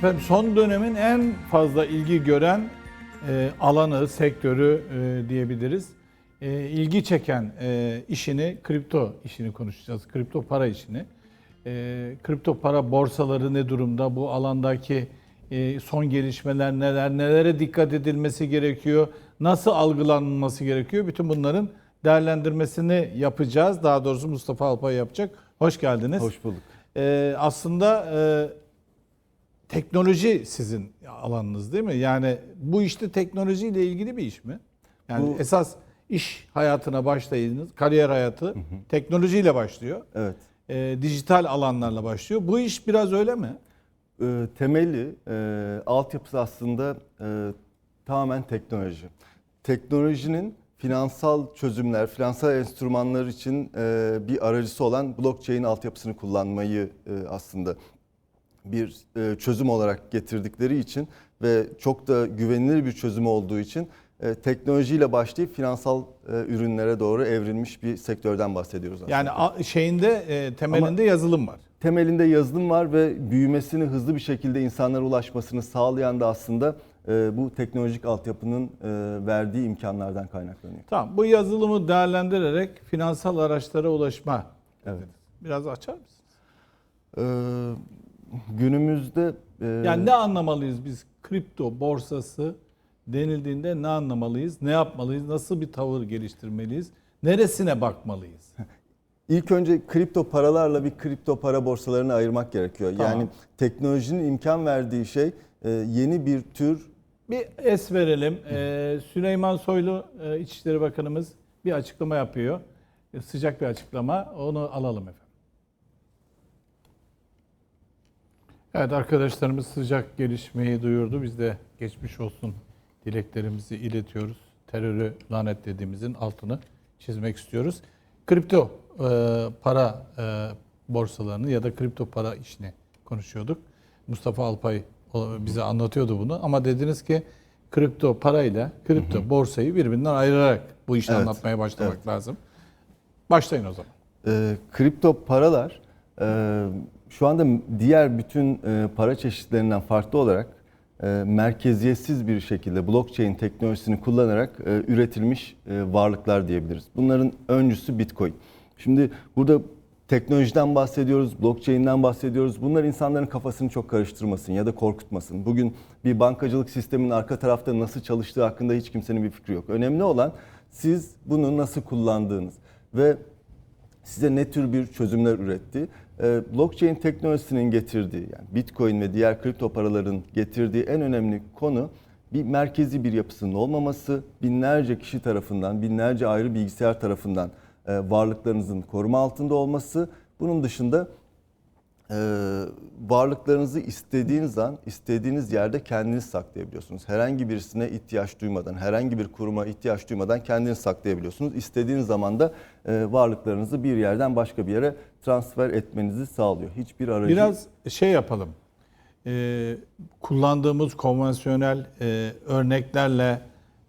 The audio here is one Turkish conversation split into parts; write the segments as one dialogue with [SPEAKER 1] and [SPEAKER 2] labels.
[SPEAKER 1] Efendim son dönemin en fazla ilgi gören e, alanı, sektörü e, diyebiliriz. E, ilgi çeken e, işini, kripto işini konuşacağız. Kripto para işini. E, kripto para borsaları ne durumda? Bu alandaki e, son gelişmeler neler? Nelere dikkat edilmesi gerekiyor? Nasıl algılanması gerekiyor? Bütün bunların değerlendirmesini yapacağız. Daha doğrusu Mustafa Alpay yapacak. Hoş geldiniz.
[SPEAKER 2] Hoş bulduk.
[SPEAKER 1] E, aslında e, teknoloji sizin alanınız değil mi? Yani bu işte teknolojiyle ilgili bir iş mi? Yani
[SPEAKER 2] Bu-
[SPEAKER 1] esas iş hayatına başlayınız, kariyer hayatı teknolojiyle başlıyor.
[SPEAKER 2] Evet.
[SPEAKER 1] E, dijital alanlarla başlıyor. Bu iş biraz öyle mi?
[SPEAKER 2] Ee, temeli, e, altyapısı aslında e, tamamen teknoloji. Teknolojinin finansal çözümler, finansal enstrümanlar için e, bir aracısı olan blockchain altyapısını kullanmayı e, aslında bir e, çözüm olarak getirdikleri için ve çok da güvenilir bir çözüm olduğu için e, teknolojiyle başlayıp finansal e, ürünlere doğru evrilmiş bir sektörden bahsediyoruz aslında.
[SPEAKER 1] Yani a- şeyinde e, temelinde yazılım var.
[SPEAKER 2] temelinde yazılım var ve büyümesini hızlı bir şekilde insanlara ulaşmasını sağlayan da aslında e, bu teknolojik altyapının e, verdiği imkanlardan kaynaklanıyor.
[SPEAKER 1] Tamam. Bu yazılımı değerlendirerek finansal araçlara ulaşma.
[SPEAKER 2] Evet.
[SPEAKER 1] Biraz açar mısın?
[SPEAKER 2] E, günümüzde e,
[SPEAKER 1] Yani ne anlamalıyız biz kripto borsası denildiğinde ne anlamalıyız? Ne yapmalıyız? Nasıl bir tavır geliştirmeliyiz? Neresine bakmalıyız?
[SPEAKER 2] ilk önce kripto paralarla bir kripto para borsalarını ayırmak gerekiyor.
[SPEAKER 1] Tamam.
[SPEAKER 2] Yani teknolojinin imkan verdiği şey e, yeni bir tür
[SPEAKER 1] Bir es verelim. Ee, Süleyman Soylu e, İçişleri Bakanımız bir açıklama yapıyor. E, Sıcak bir açıklama. Onu alalım efendim. Evet arkadaşlarımız sıcak gelişmeyi duyurdu. Biz de geçmiş olsun dileklerimizi iletiyoruz. Terörü lanetlediğimizin altını çizmek istiyoruz. Kripto e, para e, borsalarını ya da kripto para işini konuşuyorduk. Mustafa Alpay bize anlatıyordu bunu ama dediniz ki kripto parayla kripto borsayı birbirinden ayırarak bu işi
[SPEAKER 2] Evet,
[SPEAKER 1] anlatmaya başlamak lazım. Başlayın o zaman.
[SPEAKER 2] E, kripto paralar e, şu anda diğer bütün e, para çeşitlerinden farklı olarak e, merkeziyetsiz bir şekilde blockchain teknolojisini kullanarak e, üretilmiş varlıklar diyebiliriz. Bunların öncüsü Bitcoin. Şimdi burada teknolojiden bahsediyoruz, blockchain'den bahsediyoruz. Bunlar insanların kafasını çok karıştırmasın ya da korkutmasın. Bugün bir bankacılık sisteminin arka tarafta nasıl çalıştığı hakkında hiç kimsenin bir fikri yok. Önemli olan siz bunu nasıl kullandığınız ve size ne tür bir çözümler üretti? Ee, Blockchain teknolojisinin getirdiği yani Bitcoin ve diğer kripto paraların getirdiği en önemli konu bir merkezi bir yapısının olmaması, binlerce kişi tarafından, binlerce ayrı bilgisayar tarafından e, varlıklarınızın koruma altında olması. Bunun dışında e, varlıklarınızı istediğiniz an, istediğiniz yerde kendiniz saklayabiliyorsunuz. Herhangi birisine ihtiyaç duymadan, herhangi bir kuruma ihtiyaç duymadan kendiniz saklayabiliyorsunuz. İstediğiniz zaman da e, varlıklarınızı bir yerden başka bir yere transfer etmenizi sağlıyor. Hiçbir aracı
[SPEAKER 1] Biraz şey yapalım. Ee, kullandığımız konvansiyonel e, örneklerle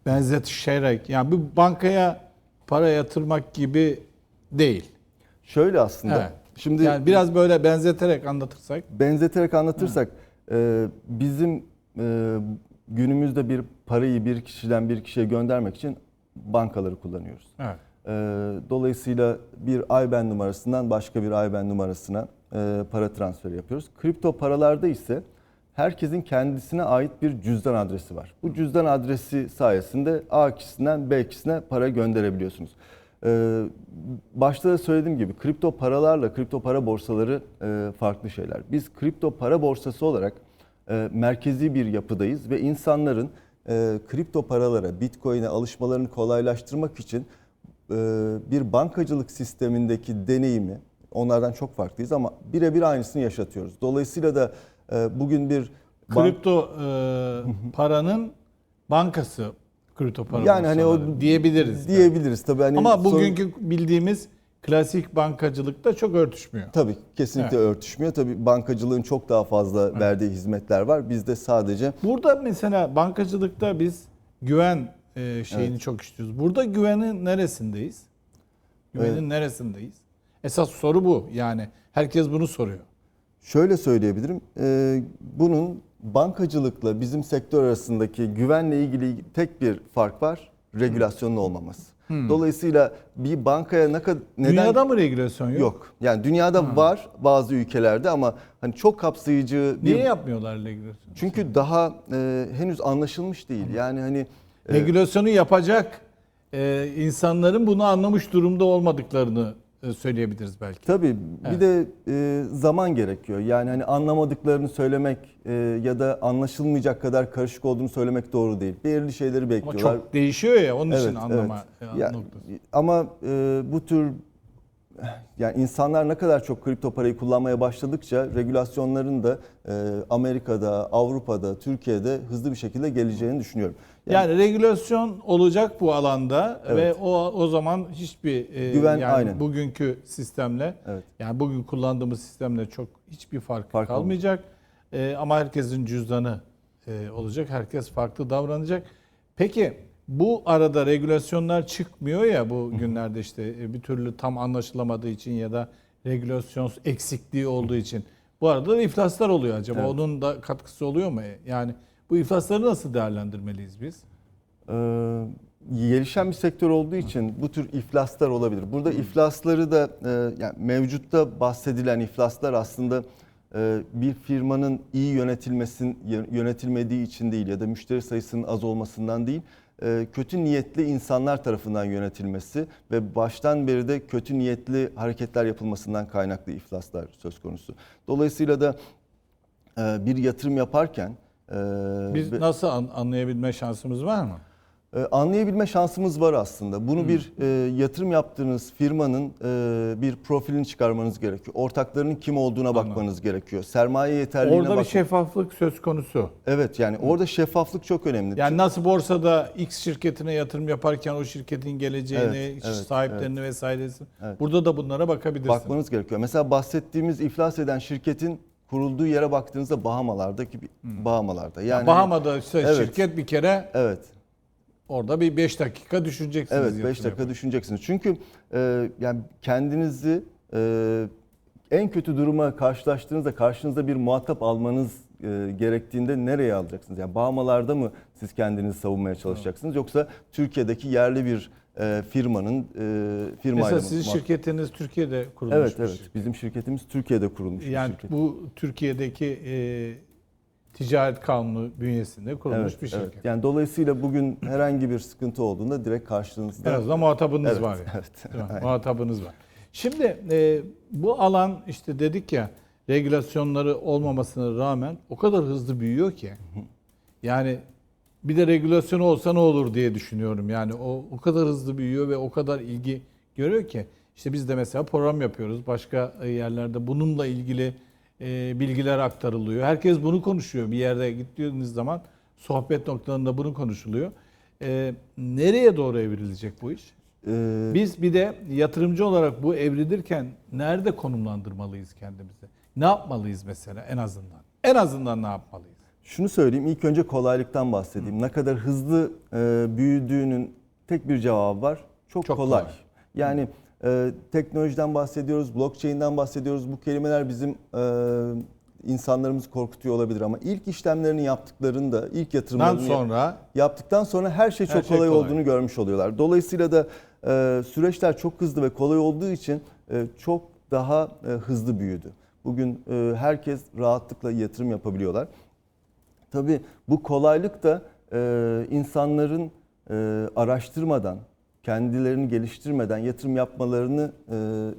[SPEAKER 1] benzetişerek yani bu bankaya para yatırmak gibi değil.
[SPEAKER 2] şöyle aslında.
[SPEAKER 1] Evet.
[SPEAKER 2] Şimdi
[SPEAKER 1] yani biraz böyle benzeterek anlatırsak
[SPEAKER 2] benzeterek anlatırsak e, bizim e, günümüzde bir parayı bir kişiden bir kişiye göndermek için bankaları kullanıyoruz.
[SPEAKER 1] evet.
[SPEAKER 2] E, Dolayısıyla bir IBAN numarasından başka bir IBAN numarasına e, para transferi yapıyoruz. Kripto paralarda ise herkesin kendisine ait bir cüzdan adresi var. Bu cüzdan adresi sayesinde A kişisinden B kişisine para gönderebiliyorsunuz. E, Başta da söylediğim gibi kripto paralarla kripto para borsaları e, farklı şeyler. Biz kripto para borsası olarak e, merkezi bir yapıdayız ve insanların kripto paralara, bitcoin'e alışmalarını kolaylaştırmak için bir bankacılık sistemindeki deneyimi onlardan çok farklıyız ama birebir aynısını yaşatıyoruz. Dolayısıyla da e, bugün bir
[SPEAKER 1] Kripto e, paranın bankası kripto para
[SPEAKER 2] yani hani o
[SPEAKER 1] diyebiliriz. yani.
[SPEAKER 2] diyebiliriz tabii hani
[SPEAKER 1] Ama
[SPEAKER 2] sorun-
[SPEAKER 1] bugünkü bildiğimiz klasik bankacılıkta çok örtüşmüyor.
[SPEAKER 2] tabii kesinlikle örtüşmüyor. Tabii bankacılığın çok daha fazla verdiği hizmetler var. Bizde sadece
[SPEAKER 1] Burada mesela bankacılıkta biz güven e, şeyini çok istiyoruz. Burada güvenin neresindeyiz? Güvenin neresindeyiz? Esas soru bu. Yani herkes bunu soruyor.
[SPEAKER 2] Şöyle söyleyebilirim. e, bunun bankacılıkla bizim sektör arasındaki güvenle ilgili tek bir fark var. Regülasyonun olmaması. Dolayısıyla bir bankaya ne kadar neden
[SPEAKER 1] Dünyada mı regülasyon yok?
[SPEAKER 2] yok. Yani dünyada var bazı ülkelerde ama hani çok kapsayıcı bir
[SPEAKER 1] Niye yapmıyorlar regülasyon?
[SPEAKER 2] çünkü daha e, henüz anlaşılmış değil. Yani hani
[SPEAKER 1] Regülasyonu yapacak e, insanların bunu anlamış durumda olmadıklarını e, söyleyebiliriz belki.
[SPEAKER 2] Tabii
[SPEAKER 1] Evet.
[SPEAKER 2] bir de e, zaman gerekiyor. Yani hani anlamadıklarını söylemek e, ya da anlaşılmayacak kadar karışık olduğunu söylemek doğru değil. Belirli şeyleri
[SPEAKER 1] Ama
[SPEAKER 2] bekliyorlar.
[SPEAKER 1] çok değişiyor ya onun için
[SPEAKER 2] Evet,
[SPEAKER 1] anlama
[SPEAKER 2] evet.
[SPEAKER 1] e, noktası.
[SPEAKER 2] ama e, bu tür yani insanlar ne kadar çok kripto parayı kullanmaya başladıkça regülasyonların da e, Amerika'da, Avrupa'da, Türkiye'de hızlı bir şekilde geleceğini düşünüyorum.
[SPEAKER 1] Yani, regülasyon olacak bu alanda
[SPEAKER 2] Evet.
[SPEAKER 1] ve o o zaman hiçbir e,
[SPEAKER 2] Güven,
[SPEAKER 1] yani
[SPEAKER 2] aynen.
[SPEAKER 1] bugünkü sistemle
[SPEAKER 2] Evet.
[SPEAKER 1] yani bugün kullandığımız sistemle çok hiçbir fark,
[SPEAKER 2] Fark
[SPEAKER 1] kalmayacak. E, ama herkesin cüzdanı e, olacak. Herkes farklı davranacak. Peki bu arada regülasyonlar çıkmıyor ya bu günlerde işte e, bir türlü tam anlaşılamadığı için ya da regülasyon eksikliği olduğu için. Bu arada da iflaslar oluyor acaba.
[SPEAKER 2] Evet.
[SPEAKER 1] Onun da katkısı oluyor mu? Yani bu iflasları nasıl değerlendirmeliyiz biz?
[SPEAKER 2] Ee, gelişen bir sektör olduğu için bu tür iflaslar olabilir. Burada iflasları da e, yani mevcutta bahsedilen iflaslar aslında e, bir firmanın iyi yönetilmesin yönetilmediği için değil ya da müşteri sayısının az olmasından değil e, kötü niyetli insanlar tarafından yönetilmesi ve baştan beri de kötü niyetli hareketler yapılmasından kaynaklı iflaslar söz konusu. Dolayısıyla da e, bir yatırım yaparken e,
[SPEAKER 1] Biz nasıl an- anlayabilme şansımız var mı?
[SPEAKER 2] Ee, Anlayabilme şansımız var aslında. Bunu bir e, yatırım yaptığınız firmanın e, bir profilini çıkarmanız gerekiyor. Ortaklarının kim olduğuna bakmanız gerekiyor. Sermaye yeterliğine
[SPEAKER 1] Orada bir
[SPEAKER 2] bak.
[SPEAKER 1] şeffaflık söz konusu.
[SPEAKER 2] Evet yani orada şeffaflık çok önemli.
[SPEAKER 1] Yani nasıl borsada X şirketine yatırım yaparken o şirketin geleceğini,
[SPEAKER 2] Evet, evet,
[SPEAKER 1] sahiplerini vesairesini.
[SPEAKER 2] Evet.
[SPEAKER 1] Burada da bunlara bakabilirsin.
[SPEAKER 2] bakmanız gerekiyor. Mesela bahsettiğimiz iflas eden şirketin kurulduğu yere baktığınızda Bahamalardaki bir Bahamalarda. Yani
[SPEAKER 1] Bahama'da ise
[SPEAKER 2] Evet.
[SPEAKER 1] şirket bir kere
[SPEAKER 2] Evet.
[SPEAKER 1] Orada bir 5 dakika düşüneceksiniz.
[SPEAKER 2] Evet
[SPEAKER 1] yatırım
[SPEAKER 2] 5 dakika
[SPEAKER 1] yaparken.
[SPEAKER 2] düşüneceksiniz. Çünkü e, yani kendinizi e, en kötü duruma karşılaştığınızda karşınıza bir muhatap almanız e, gerektiğinde nereye alacaksınız? Yani Bahamalarda mı siz kendinizi savunmaya çalışacaksınız yoksa Türkiye'deki yerli bir e, firmanın e, firmayla
[SPEAKER 1] Mesela sizin
[SPEAKER 2] muhatap-
[SPEAKER 1] şirketiniz Türkiye'de kurulmuş
[SPEAKER 2] Evet evet.
[SPEAKER 1] şirket.
[SPEAKER 2] Bizim şirketimiz Türkiye'de kurulmuş bir
[SPEAKER 1] Yani bu Türkiye'deki e, ticaret kanunu bünyesinde kurulmuş
[SPEAKER 2] evet,
[SPEAKER 1] bir şirket.
[SPEAKER 2] evet. Yani dolayısıyla bugün herhangi bir sıkıntı olduğunda direkt karşınızda
[SPEAKER 1] En azından muhatabınız
[SPEAKER 2] Evet,
[SPEAKER 1] var. Yani.
[SPEAKER 2] evet. Aynen.
[SPEAKER 1] Muhatabınız var. Şimdi e, bu alan işte dedik ya regülasyonları olmamasına rağmen o kadar hızlı büyüyor ki. Yani bir de regülasyonu olsa ne olur diye düşünüyorum. Yani o o kadar hızlı büyüyor ve o kadar ilgi görüyor ki. İşte biz de mesela program yapıyoruz. Başka e, yerlerde bununla ilgili e, bilgiler aktarılıyor. Herkes bunu konuşuyor. Bir yerde gittiğiniz zaman sohbet noktalarında bunu konuşuluyor. E, nereye doğru evrilecek bu iş?
[SPEAKER 2] e,
[SPEAKER 1] Biz bir de yatırımcı olarak bu evrilirken nerede konumlandırmalıyız kendimizi? Ne yapmalıyız mesela en azından? En azından ne yapmalıyız?
[SPEAKER 2] Şunu söyleyeyim, ilk önce kolaylıktan bahsedeyim. Ne kadar hızlı e, büyüdüğünün tek bir cevabı var. Çok,
[SPEAKER 1] Çok
[SPEAKER 2] kolay.
[SPEAKER 1] kolay.
[SPEAKER 2] Yani e, teknolojiden bahsediyoruz, blockchain'den bahsediyoruz. Bu kelimeler bizim e, insanlarımızı korkutuyor olabilir ama ilk işlemlerini yaptıklarında, ilk yatırımlarını
[SPEAKER 1] sonra
[SPEAKER 2] yaptıktan sonra her şey çok
[SPEAKER 1] Her şey
[SPEAKER 2] kolay,
[SPEAKER 1] kolay.
[SPEAKER 2] olduğunu görmüş oluyorlar. Dolayısıyla da e, süreçler çok hızlı ve kolay olduğu için e, çok daha e, hızlı büyüdü. Bugün e, herkes rahatlıkla yatırım yapabiliyorlar. Tabii bu kolaylık da e, insanların e, araştırmadan, kendilerini geliştirmeden yatırım yapmalarını e,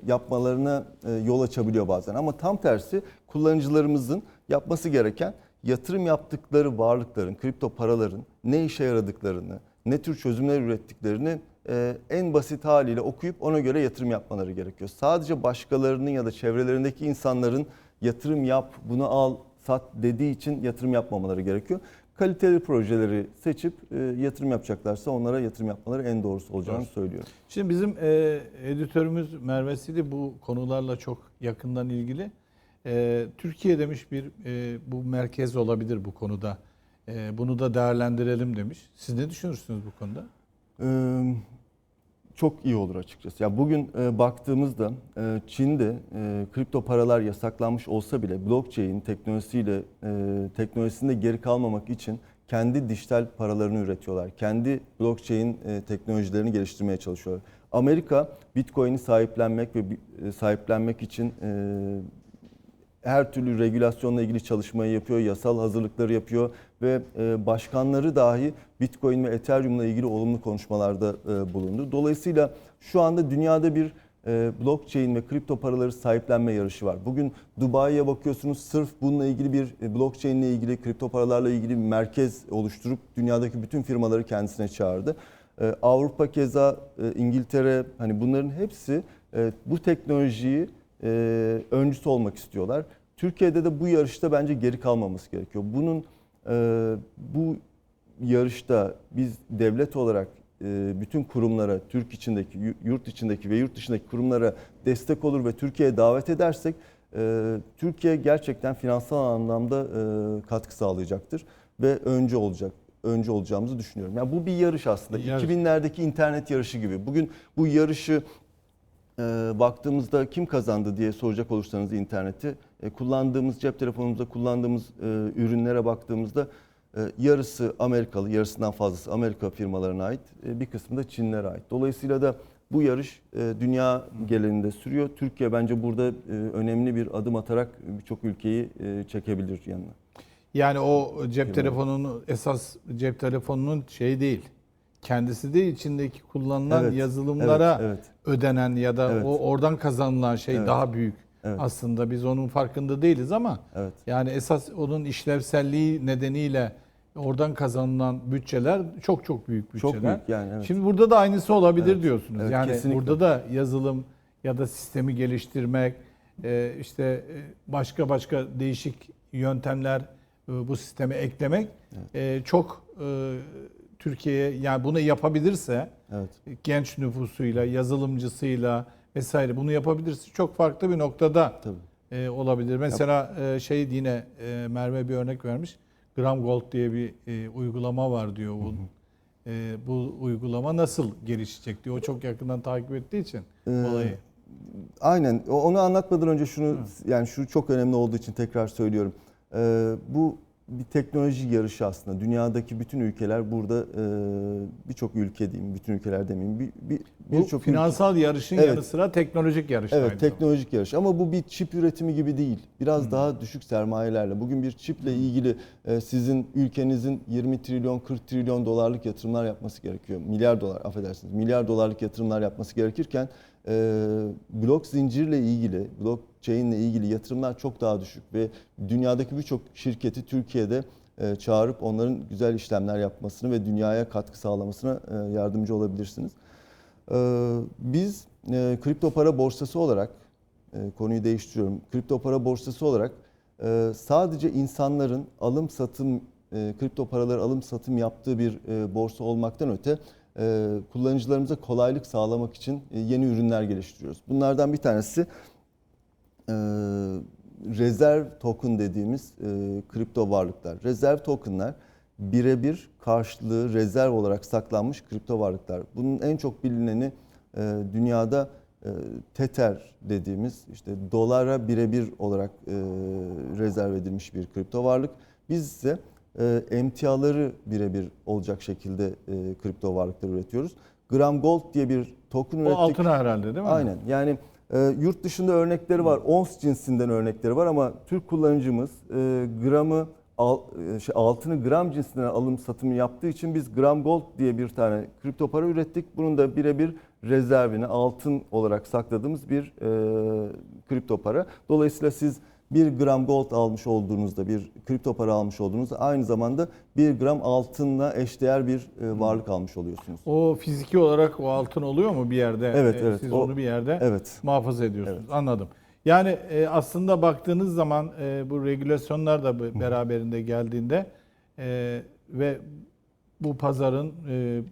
[SPEAKER 2] yapmalarına e, yol açabiliyor bazen. Ama tam tersi kullanıcılarımızın yapması gereken yatırım yaptıkları varlıkların, kripto paraların ne işe yaradıklarını, ne tür çözümler ürettiklerini e, en basit haliyle okuyup ona göre yatırım yapmaları gerekiyor. Sadece başkalarının ya da çevrelerindeki insanların yatırım yap, bunu al, sat dediği için yatırım yapmamaları gerekiyor. Kaliteli projeleri seçip e, yatırım yapacaklarsa onlara yatırım yapmaları en doğrusu olacağını
[SPEAKER 1] Doğru.
[SPEAKER 2] söylüyorum.
[SPEAKER 1] Şimdi bizim e, editörümüz Merve Sili bu konularla çok yakından ilgili. E, Türkiye demiş bir e, bu merkez olabilir bu konuda. E, bunu da değerlendirelim demiş. Siz ne düşünürsünüz bu konuda?
[SPEAKER 2] Ee, çok iyi olur açıkçası. Ya bugün e, baktığımızda e, Çin'de e, kripto paralar yasaklanmış olsa bile blockchain teknolojisiyle e, teknolojisinde geri kalmamak için kendi dijital paralarını üretiyorlar. Kendi blockchain e, teknolojilerini geliştirmeye çalışıyorlar. Amerika Bitcoin'i sahiplenmek ve e, sahiplenmek için e, her türlü regülasyonla ilgili çalışmayı yapıyor, yasal hazırlıkları yapıyor ve e, başkanları dahi Bitcoin ve Ethereum'la ilgili olumlu konuşmalarda e, bulundu. Dolayısıyla şu anda dünyada bir e, blockchain ve kripto paraları sahiplenme yarışı var. Bugün Dubai'ye bakıyorsunuz sırf bununla ilgili bir blockchain ile ilgili kripto paralarla ilgili bir merkez oluşturup dünyadaki bütün firmaları kendisine çağırdı. Avrupa keza İngiltere hani bunların hepsi bu teknolojiyi e, öncüsü olmak istiyorlar. Türkiye'de de bu yarışta bence geri kalmaması gerekiyor. Bunun e, bu yarışta biz devlet olarak e, bütün kurumlara, Türk içindeki, yu- yurt içindeki ve yurt dışındaki kurumlara destek olur ve Türkiye'ye davet edersek e, Türkiye gerçekten finansal anlamda e, katkı sağlayacaktır ve önce olacak. Önce olacağımızı düşünüyorum. Yani bu bir yarış aslında.
[SPEAKER 1] Yarış.
[SPEAKER 2] 2000'lerdeki internet yarışı gibi. Bugün bu yarışı e, baktığımızda kim kazandı diye soracak olursanız interneti e, kullandığımız cep telefonumuzda kullandığımız e, ürünlere baktığımızda e, yarısı Amerikalı, yarısından fazlası Amerika firmalarına ait, e, bir kısmı da Çinlere ait. Dolayısıyla da bu yarış e, dünya genelinde sürüyor. Türkiye bence burada e, önemli bir adım atarak birçok ülkeyi e, çekebilir yanına.
[SPEAKER 1] Yani o cep telefonunun esas cep telefonunun şey değil. Kendisi değil içindeki kullanılan
[SPEAKER 2] Evet,
[SPEAKER 1] yazılımlara
[SPEAKER 2] evet, evet.
[SPEAKER 1] ödenen ya da
[SPEAKER 2] Evet.
[SPEAKER 1] o oradan kazanılan şey
[SPEAKER 2] Evet.
[SPEAKER 1] daha büyük.
[SPEAKER 2] Evet.
[SPEAKER 1] Aslında biz onun farkında değiliz ama
[SPEAKER 2] Evet.
[SPEAKER 1] yani esas onun işlevselliği nedeniyle oradan kazanılan bütçeler çok çok büyük bütçeler.
[SPEAKER 2] Çok büyük yani. Evet.
[SPEAKER 1] Şimdi burada da aynısı olabilir
[SPEAKER 2] Evet.
[SPEAKER 1] diyorsunuz.
[SPEAKER 2] Evet,
[SPEAKER 1] yani
[SPEAKER 2] kesinlikle.
[SPEAKER 1] burada da yazılım ya da sistemi geliştirmek, e, işte e, başka başka değişik yöntemler e, bu sisteme eklemek e, çok Türkiye'ye yani bunu yapabilirse
[SPEAKER 2] evet.
[SPEAKER 1] genç nüfusuyla, yazılımcısıyla vesaire bunu yapabilirse çok farklı bir noktada
[SPEAKER 2] Tabii.
[SPEAKER 1] e, olabilir. Mesela e, şey yine e, Merve bir örnek vermiş. Gram Gold diye bir e, uygulama var diyor. Bu, e, bu uygulama nasıl gelişecek diyor. O çok yakından takip ettiği için
[SPEAKER 2] Ee,
[SPEAKER 1] olayı.
[SPEAKER 2] Aynen. Onu anlatmadan önce şunu yani şu çok önemli olduğu için tekrar söylüyorum. Ee, bu bir teknoloji yarışı aslında. Dünyadaki bütün ülkeler burada e, birçok ülke diyeyim, bütün ülkeler demeyeyim. Bir, bir,
[SPEAKER 1] Bu
[SPEAKER 2] birçok ülke-
[SPEAKER 1] finansal yarışın
[SPEAKER 2] Evet.
[SPEAKER 1] yanı sıra teknolojik yarış.
[SPEAKER 2] Evet, teknolojik yarış ama bu bir çip üretimi gibi değil. Biraz daha düşük sermayelerle. Bugün bir çiple ilgili e, sizin ülkenizin 20 trilyon 40 trilyon dolarlık yatırımlar yapması gerekiyor. Milyar dolar affedersiniz. Milyar dolarlık yatırımlar yapması gerekirken e, blok zincirle ilgili, blockchain ile ilgili yatırımlar çok daha düşük ve dünyadaki birçok şirketi Türkiye'de e, çağırıp onların güzel işlemler yapmasını ve dünyaya katkı sağlamasına e, yardımcı olabilirsiniz. Ee, Biz e, kripto para borsası olarak e, konuyu değiştiriyorum. Kripto para borsası olarak e, sadece insanların alım satım e, kripto paraları alım satım yaptığı bir e, borsa olmaktan öte e, kullanıcılarımıza kolaylık sağlamak için e, yeni ürünler geliştiriyoruz. Bunlardan bir tanesi e, rezerv token dediğimiz e, kripto varlıklar. Rezerv tokenlar birebir karşılığı rezerv olarak saklanmış kripto varlıklar. Bunun en çok bilineni e, dünyada e, Tether dediğimiz işte dolara birebir olarak e, rezerv edilmiş bir kripto varlık. Biz ise e, emtiaları birebir olacak şekilde e, kripto varlıklar üretiyoruz. Gram Gold diye bir token
[SPEAKER 1] O
[SPEAKER 2] ürettik.
[SPEAKER 1] altına herhalde değil mi?
[SPEAKER 2] Aynen. Yani e, yurt dışında örnekleri var. Ons cinsinden örnekleri var ama Türk kullanıcımız e, gramı al, e, şey, altını gram cinsinden alım satımı yaptığı için biz gram gold diye bir tane kripto para ürettik. Bunun da birebir rezervini altın olarak sakladığımız bir e, kripto para. Dolayısıyla siz 1 gram gold almış olduğunuzda, bir kripto para almış olduğunuzda aynı zamanda 1 gram altınla eşdeğer bir e, varlık almış oluyorsunuz.
[SPEAKER 1] O fiziki olarak o altın oluyor mu bir yerde?
[SPEAKER 2] Evet,
[SPEAKER 1] E,
[SPEAKER 2] evet.
[SPEAKER 1] Siz
[SPEAKER 2] O-
[SPEAKER 1] onu bir yerde
[SPEAKER 2] Evet.
[SPEAKER 1] muhafaza ediyorsunuz. Anladım. Yani e, aslında baktığınız zaman bu regülasyonlar da beraberinde geldiğinde ve bu pazarın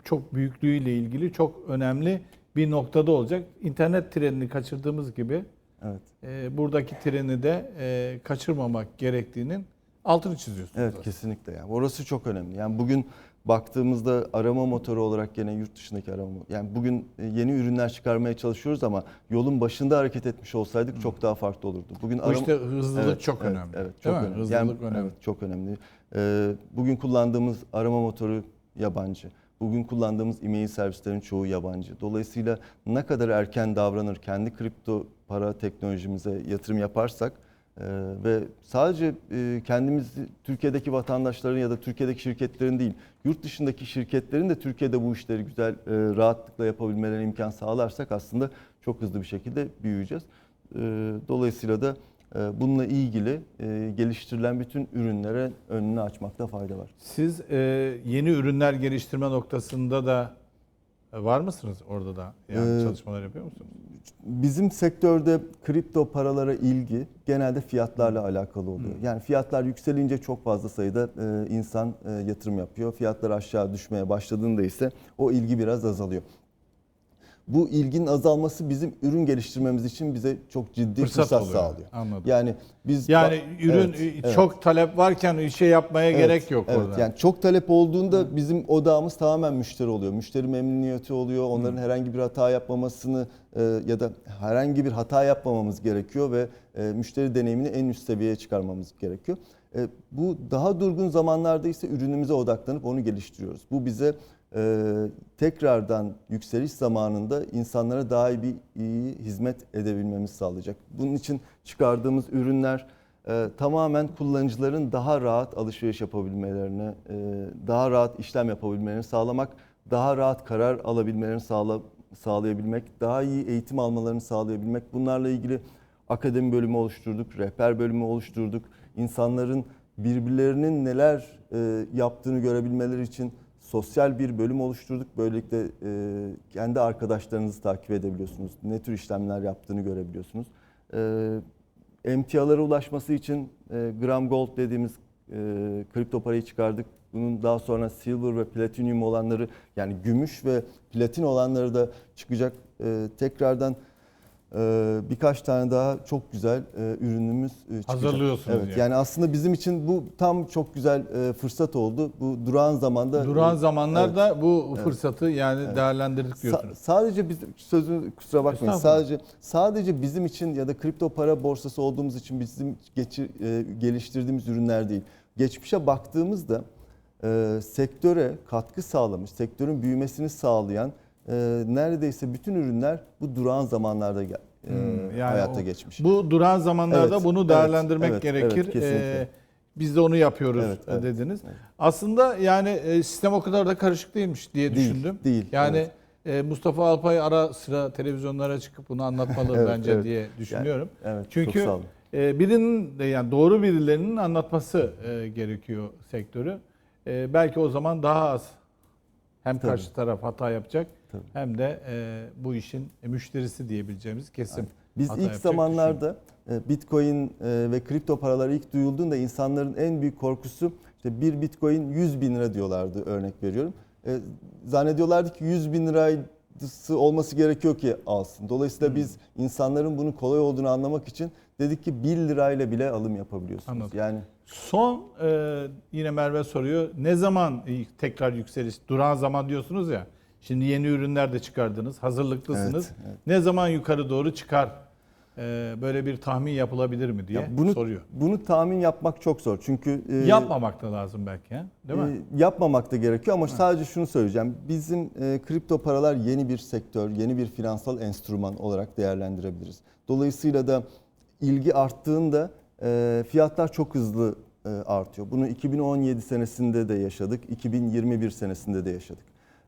[SPEAKER 1] çok büyüklüğüyle ilgili çok önemli bir noktada olacak. İnternet trenini kaçırdığımız gibi
[SPEAKER 2] Evet.
[SPEAKER 1] e, buradaki treni de e, kaçırmamak gerektiğinin altını çiziyorsunuz.
[SPEAKER 2] Evet
[SPEAKER 1] aslında.
[SPEAKER 2] kesinlikle yani orası çok önemli. Yani bugün baktığımızda arama motoru olarak gene yurt dışındaki arama yani bugün e, yeni ürünler çıkarmaya çalışıyoruz ama yolun başında hareket etmiş olsaydık çok daha farklı olurdu. Bugün
[SPEAKER 1] Bu
[SPEAKER 2] arama-
[SPEAKER 1] işte hızlılık
[SPEAKER 2] Evet,
[SPEAKER 1] çok
[SPEAKER 2] evet,
[SPEAKER 1] önemli.
[SPEAKER 2] Evet, çok
[SPEAKER 1] Değil mi?
[SPEAKER 2] önemli.
[SPEAKER 1] Hızlılık
[SPEAKER 2] Yani,
[SPEAKER 1] önemli.
[SPEAKER 2] Evet, çok önemli. Ee, bugün kullandığımız arama motoru yabancı. Bugün kullandığımız e-mail servislerin çoğu yabancı. Dolayısıyla ne kadar erken davranır, kendi kripto para teknolojimize yatırım yaparsak e, ve sadece e, kendimiz Türkiye'deki vatandaşların ya da Türkiye'deki şirketlerin değil, yurt dışındaki şirketlerin de Türkiye'de bu işleri güzel, e, rahatlıkla yapabilmelerine imkan sağlarsak aslında çok hızlı bir şekilde büyüyeceğiz. Dolayısıyla da bununla ilgili e, geliştirilen bütün ürünlere önünü açmakta fayda var.
[SPEAKER 1] Siz e, yeni ürünler geliştirme noktasında da e, var mısınız orada da? Yani
[SPEAKER 2] Ee,
[SPEAKER 1] çalışmalar yapıyor musunuz?
[SPEAKER 2] Bizim sektörde kripto paralara ilgi genelde fiyatlarla alakalı oluyor. Yani fiyatlar yükselince çok fazla sayıda insan yatırım yapıyor. Fiyatlar aşağı düşmeye başladığında ise o ilgi biraz azalıyor. Bu ilginin azalması bizim ürün geliştirmemiz için bize çok ciddi
[SPEAKER 1] Fırsat
[SPEAKER 2] fırsat,
[SPEAKER 1] oluyor.
[SPEAKER 2] sağlıyor.
[SPEAKER 1] Anladım.
[SPEAKER 2] Yani biz
[SPEAKER 1] Yani ürün
[SPEAKER 2] Evet,
[SPEAKER 1] e,
[SPEAKER 2] evet.
[SPEAKER 1] çok talep varken işe yapmaya
[SPEAKER 2] Evet,
[SPEAKER 1] gerek yok
[SPEAKER 2] evet.
[SPEAKER 1] orada.
[SPEAKER 2] Yani çok talep olduğunda bizim odağımız tamamen müşteri oluyor. Müşteri memnuniyeti oluyor. Onların herhangi bir hata yapmamasını e, ya da herhangi bir hata yapmamamız gerekiyor ve e, müşteri deneyimini en üst seviyeye çıkarmamız gerekiyor. E, bu daha durgun zamanlarda ise ürünümüze odaklanıp onu geliştiriyoruz. Bu bize e, tekrardan yükseliş zamanında insanlara daha iyi bir iyi hizmet edebilmemizi sağlayacak. Bunun için çıkardığımız ürünler e, tamamen kullanıcıların daha rahat alışveriş yapabilmelerini, e, daha rahat işlem yapabilmelerini sağlamak, daha rahat karar alabilmelerini sağla, sağlayabilmek, daha iyi eğitim almalarını sağlayabilmek. Bunlarla ilgili akademi bölümü oluşturduk, rehber bölümü oluşturduk. İnsanların birbirlerinin neler e, yaptığını görebilmeleri için sosyal bir bölüm oluşturduk. Böylelikle e, kendi arkadaşlarınızı takip edebiliyorsunuz. Ne tür işlemler yaptığını görebiliyorsunuz. E, emtialara ulaşması için e, gram gold dediğimiz e, kripto parayı çıkardık. Bunun daha sonra silver ve platinum olanları yani gümüş ve platin olanları da çıkacak. E, tekrardan birkaç tane daha çok güzel e, ürünümüz e, çıkacak.
[SPEAKER 1] Hazırlıyorsunuz
[SPEAKER 2] Evet,
[SPEAKER 1] yani.
[SPEAKER 2] yani aslında bizim için bu tam çok güzel e, fırsat oldu. Bu durağan zamanda
[SPEAKER 1] Duran
[SPEAKER 2] e,
[SPEAKER 1] zamanlarda bu fırsatı yani değerlendirdik
[SPEAKER 2] Sa-
[SPEAKER 1] diyorsunuz.
[SPEAKER 2] sadece biz sözü kusura bakmayın. Sadece sadece bizim için ya da kripto para borsası olduğumuz için bizim geçi- e, geliştirdiğimiz ürünler değil. Geçmişe baktığımızda e, sektöre katkı sağlamış, sektörün büyümesini sağlayan e, neredeyse bütün ürünler bu durağan zamanlarda gel, e,
[SPEAKER 1] Hmm, yani
[SPEAKER 2] hayata
[SPEAKER 1] o-
[SPEAKER 2] geçmiş.
[SPEAKER 1] Bu duran zamanlarda
[SPEAKER 2] Evet,
[SPEAKER 1] bunu değerlendirmek
[SPEAKER 2] evet,
[SPEAKER 1] gerekir.
[SPEAKER 2] evet, kesinlikle.
[SPEAKER 1] Ee, biz de onu yapıyoruz
[SPEAKER 2] Evet,
[SPEAKER 1] e,
[SPEAKER 2] evet,
[SPEAKER 1] dediniz.
[SPEAKER 2] evet.
[SPEAKER 1] Aslında yani e, sistem o kadar da karışık değilmiş diye
[SPEAKER 2] Değil,
[SPEAKER 1] düşündüm.
[SPEAKER 2] değil,
[SPEAKER 1] Yani
[SPEAKER 2] evet.
[SPEAKER 1] e, Mustafa Alpay ara sıra televizyonlara çıkıp bunu anlatmalı
[SPEAKER 2] Evet,
[SPEAKER 1] bence
[SPEAKER 2] evet.
[SPEAKER 1] diye düşünüyorum.
[SPEAKER 2] evet,
[SPEAKER 1] Çünkü e, birinin de yani doğru birilerinin anlatması e, gerekiyor sektörü. E, belki o zaman daha az hem
[SPEAKER 2] Tabii.
[SPEAKER 1] karşı taraf hata yapacak
[SPEAKER 2] Tabii.
[SPEAKER 1] hem de e, bu işin müşterisi diyebileceğimiz kesim.
[SPEAKER 2] Biz
[SPEAKER 1] hata
[SPEAKER 2] ilk zamanlarda e, Bitcoin e, ve kripto paralar ilk duyulduğunda insanların en büyük korkusu işte bir Bitcoin 100 bin lira diyorlardı örnek veriyorum. E, Zannediyorlardı ki 100 bin lirası olması gerekiyor ki alsın. Dolayısıyla
[SPEAKER 1] Hmm.
[SPEAKER 2] biz insanların bunun kolay olduğunu anlamak için dedik ki 1 lirayla bile alım yapabiliyorsunuz.
[SPEAKER 1] Anladım.
[SPEAKER 2] Yani
[SPEAKER 1] Son e, yine Merve soruyor. Ne zaman tekrar yükseliş? Duran zaman diyorsunuz ya. Şimdi yeni ürünler de çıkardınız. Hazırlıklısınız.
[SPEAKER 2] Evet, evet.
[SPEAKER 1] Ne zaman yukarı doğru çıkar? E, böyle bir tahmin yapılabilir mi diye
[SPEAKER 2] ya bunu
[SPEAKER 1] soruyor.
[SPEAKER 2] bunu tahmin yapmak çok zor. Çünkü e,
[SPEAKER 1] Yapmamak da lazım belki. ha? Değil mi?
[SPEAKER 2] E, yapmamak da gerekiyor ama sadece şunu söyleyeceğim. Bizim e, kripto paralar yeni bir sektör, yeni bir finansal enstrüman olarak değerlendirebiliriz. Dolayısıyla da ilgi arttığında e, fiyatlar çok hızlı e, artıyor. Bunu 2017 senesinde de yaşadık, 2021 senesinde de yaşadık.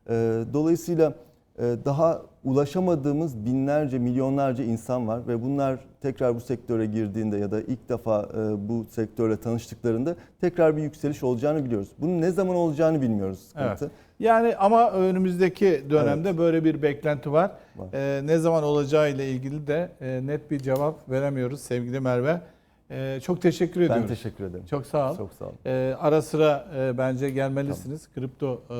[SPEAKER 2] E, dolayısıyla daha ulaşamadığımız binlerce, milyonlarca insan var ve bunlar tekrar bu sektöre girdiğinde ya da ilk defa e, bu sektörle tanıştıklarında tekrar bir yükseliş olacağını biliyoruz. Bunun ne zaman olacağını bilmiyoruz sıkıntı.
[SPEAKER 1] Evet. Yani ama önümüzdeki dönemde böyle bir beklenti var.
[SPEAKER 2] Var.
[SPEAKER 1] E, ne zaman olacağı ile ilgili de e, net bir cevap veremiyoruz sevgili Merve. E, çok teşekkür
[SPEAKER 2] Ben
[SPEAKER 1] ediyoruz.
[SPEAKER 2] teşekkür ederim.
[SPEAKER 1] Çok sağ ol.
[SPEAKER 2] Çok sağ olun.
[SPEAKER 1] Ee, ara sıra e, bence gelmelisiniz. Kripto e,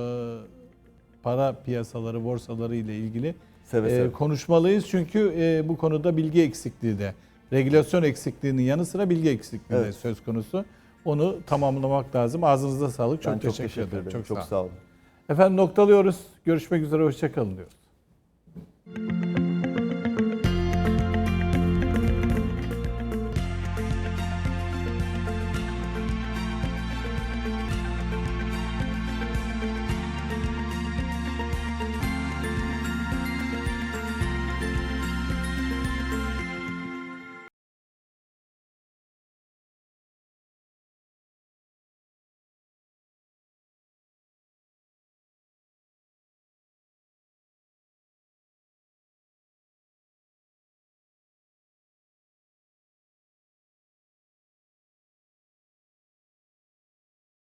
[SPEAKER 1] para piyasaları, borsaları ile ilgili
[SPEAKER 2] Seve
[SPEAKER 1] e,
[SPEAKER 2] seve.
[SPEAKER 1] konuşmalıyız. Çünkü e, bu konuda bilgi eksikliği de, regülasyon eksikliğinin yanı sıra bilgi eksikliği de
[SPEAKER 2] Evet.
[SPEAKER 1] söz konusu. onu tamamlamak lazım. Ağzınıza sağlık. Çok,
[SPEAKER 2] ben
[SPEAKER 1] teşekkür, ederim.
[SPEAKER 2] Çok,
[SPEAKER 1] sağ olun.
[SPEAKER 2] sağ olun.
[SPEAKER 1] Efendim noktalıyoruz. Görüşmek üzere. Hoşçakalın diyoruz.